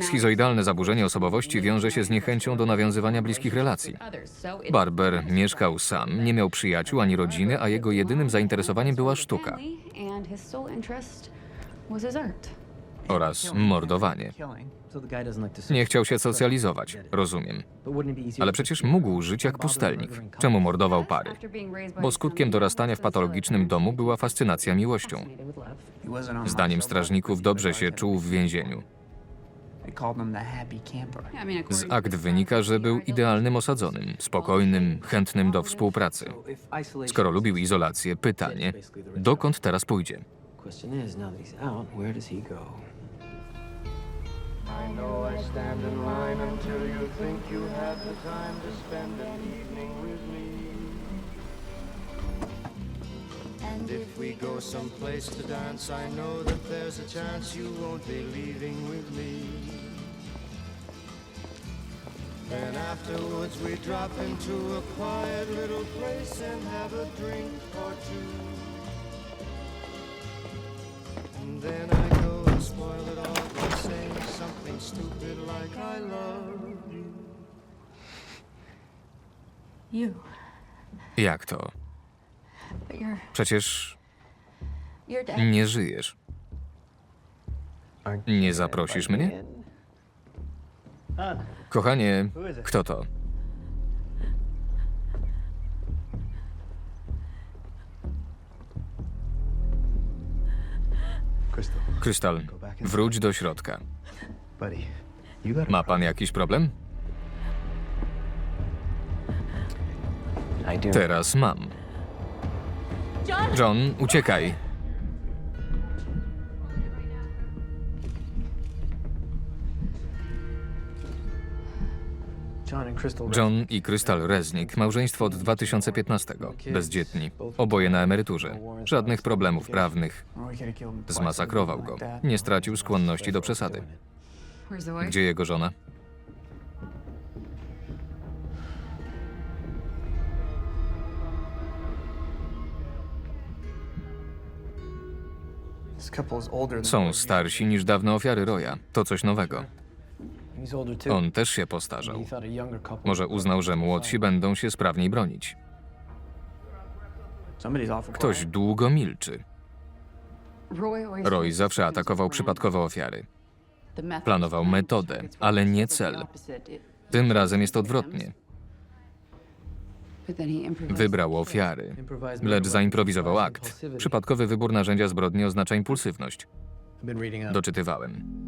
Schizoidalne zaburzenie osobowości wiąże się z niechęcią do nawiązywania bliskich relacji. Barber mieszkał sam, nie miał przyjaciół ani rodziny, a jego jedynym zainteresowaniem była sztuka oraz mordowanie. Nie chciał się socjalizować, rozumiem. Ale przecież mógł żyć jak pustelnik. Czemu mordował pary? Bo skutkiem dorastania w patologicznym domu była fascynacja miłością. Zdaniem strażników dobrze się czuł w więzieniu. Z akt wynika, że był idealnym osadzonym, spokojnym, chętnym do współpracy. Skoro lubił izolację, pytanie, dokąd teraz pójdzie? And if we go someplace to dance, I know that there's a chance you won't be leaving with me. Then afterwards we drop into a quiet little place and have a drink or two. And then I go and spoil it all by saying something stupid like I love you. You. Jak to? Przecież you're dead. nie żyjesz. Nie zaprosisz mnie? Kochanie, kto to? Krystal, wróć do środka. Ma pan jakiś problem? Teraz mam. John, uciekaj. John i Krystal Reznik, małżeństwo od 2015. Bezdzietni. Oboje na emeryturze. Żadnych problemów prawnych. Zmasakrował go. Nie stracił skłonności do przesady. Gdzie jego żona? Są starsi niż dawne ofiary Roya. To coś nowego. On też się postarzał. Może uznał, że młodsi będą się sprawniej bronić. Ktoś długo milczy. Roy, zawsze atakował planned. przypadkowe ofiary. Planował metodę, ale nie cel. Tym razem jest odwrotnie. Wybrał ofiary, lecz zaimprowizował akt. Przypadkowy wybór narzędzia zbrodni oznacza impulsywność. Doczytywałem.